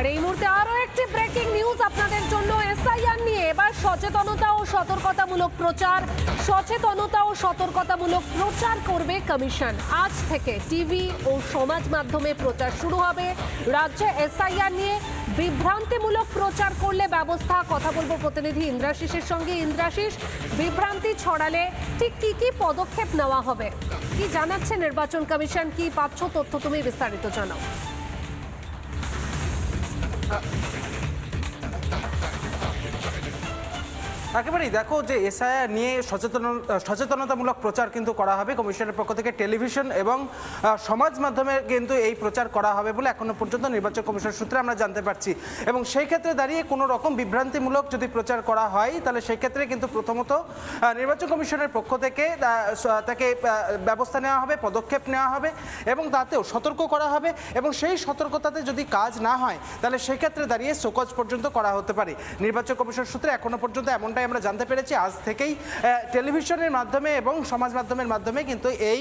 আর এই মুহূর্তে আরও একটি ব্রেকিং নিউজ আপনাদের জন্য এসআইআর নিয়ে। এবার সচেতনতা ও সতর্কতামূলক প্রচার। সচেতনতা ও সতর্কতামূলক প্রচার করবে কমিশন। আজ থেকে টিভি ও সমাজ মাধ্যমে প্রচার শুরু হবে। রাজ্যে এসআইআর নিয়ে বিভ্রান্তিমূলক প্রচার করলে ব্যবস্থা, কথা বলব প্রতিনিধি ইন্দ্রাশিসের সঙ্গে। ইন্দ্রাশিস বিভ্রান্তি ছড়ালে ঠিক কি কি পদক্ষেপ নেওয়া হবে? কি জানাচ্ছে নির্বাচন কমিশন? কি পাচ্ছ তথ্য তুমি বিস্তারিত জানাও। あ একেবারেই দেখো যে এসআইআর নিয়ে সচেতন, সচেতনতামূলক প্রচার কিন্তু করা হবে। কমিশনের পক্ষ থেকে টেলিভিশন এবং সমাজ মাধ্যমে কিন্তু এই প্রচার করা হবে বলে এখনও পর্যন্ত নির্বাচন কমিশন সূত্রে আমরা জানতে পারছি। এবং সেই ক্ষেত্রে দাঁড়িয়ে কোনো রকম বিভ্রান্তিমূলক যদি প্রচার করা হয়, তাহলে সেই ক্ষেত্রে কিন্তু প্রথমত নির্বাচন কমিশনের পক্ষ থেকে তাকে ব্যবস্থা নেওয়া হবে, পদক্ষেপ নেওয়া হবে এবং তাতেও সতর্ক করা হবে এবং সেই সতর্কতাতে যদি কাজ না হয়, তাহলে সেক্ষেত্রে দাঁড়িয়ে শোকজ পর্যন্ত করা হতে পারে। নির্বাচন কমিশন সূত্রে এখনও পর্যন্ত এমনটাই আমরা জানতে পেরেছি। আজ থেকেই টেলিভিশনের মাধ্যমে এবং সমাজ মাধ্যমের মাধ্যমে কিন্তু এই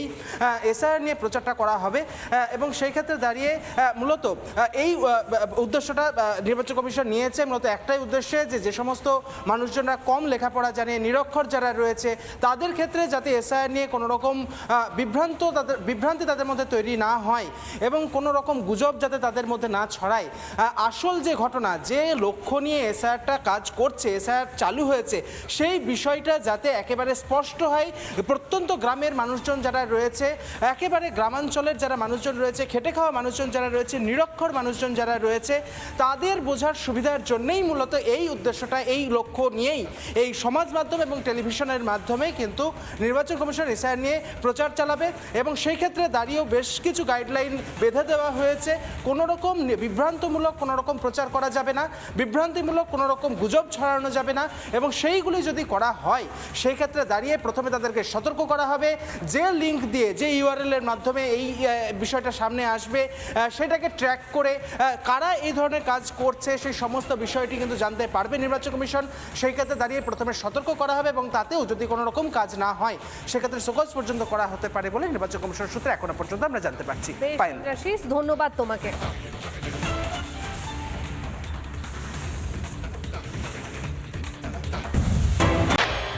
এসআইআর নিয়ে প্রচারটা করা হবে। এবং সেই ক্ষেত্রে দাঁড়িয়ে মূলত এই উদ্দেশ্যটা নির্বাচন কমিশন নিয়েছে। মূলত একটাই উদ্দেশ্যে যে যে সমস্ত মানুষজনরা কম লেখাপড়া জানে, নিরক্ষর যারা রয়েছে, তাদের ক্ষেত্রে যাতে এসআইআর নিয়ে কোনো রকম বিভ্রান্ত তাদের, বিভ্রান্তি তাদের মধ্যে তৈরি না হয় এবং কোনো রকম গুজব যাতে তাদের মধ্যে না ছড়ায়। আসল যে ঘটনা, যে লক্ষ্য নিয়ে এসআইআরটা কাজ করছে, এসআইআর চালু হয়েছে সেই বিষয়টা যাতে একেবারে স্পষ্ট হয়, প্রত্যন্ত গ্রামের মানুষজন যারা রয়েছে, একেবারে গ্রামাঞ্চলের যারা মানুষজন রয়েছে, খেটে খাওয়া মানুষজন যারা রয়েছে, নিরক্ষর মানুষজন যারা রয়েছে, তাদের বোঝার সুবিধার জন্যেই মূলত এই উদ্দেশ্যটা, এই লক্ষ্য নিয়েই এই সমাজ মাধ্যম এবং টেলিভিশনের মাধ্যমে কিন্তু নির্বাচন কমিশন এসআইআর নিয়ে প্রচার চালাবে এবং সেই ক্ষেত্রে দাঁড়িয়েও বেশ কিছু গাইডলাইন বেঁধে দেওয়া হয়েছে। কোনো রকম বিভ্রান্তমূলক কোনো রকম প্রচার করা যাবে না, বিভ্রান্তিমূলক কোনো রকম গুজব ছড়ানো যাবে না এবং সেইগুলি যদি করা হয় সেই ক্ষেত্রে দাঁড়িয়ে প্রথমে তাদেরকে সতর্ক করা হবে। যে লিঙ্ক দিয়ে যে ইউআরএল এর মাধ্যমে এই বিষয়টা সামনে আসবে সেটাকে ট্র্যাক করে কারা এই ধরনের কাজ করছে সেই সমস্ত বিষয়টি কিন্তু জানতে পারবে নির্বাচন কমিশন। সেই ক্ষেত্রে দাঁড়িয়ে প্রথমে সতর্ক করা হবে এবং তাতেও যদি কোনো রকম কাজ না হয় সেক্ষেত্রে সকজ পর্যন্ত করা হতে পারে বলে নির্বাচন কমিশন সূত্রে এখনও পর্যন্ত আমরা জানতে পারছি। ধন্যবাদ তোমাকে।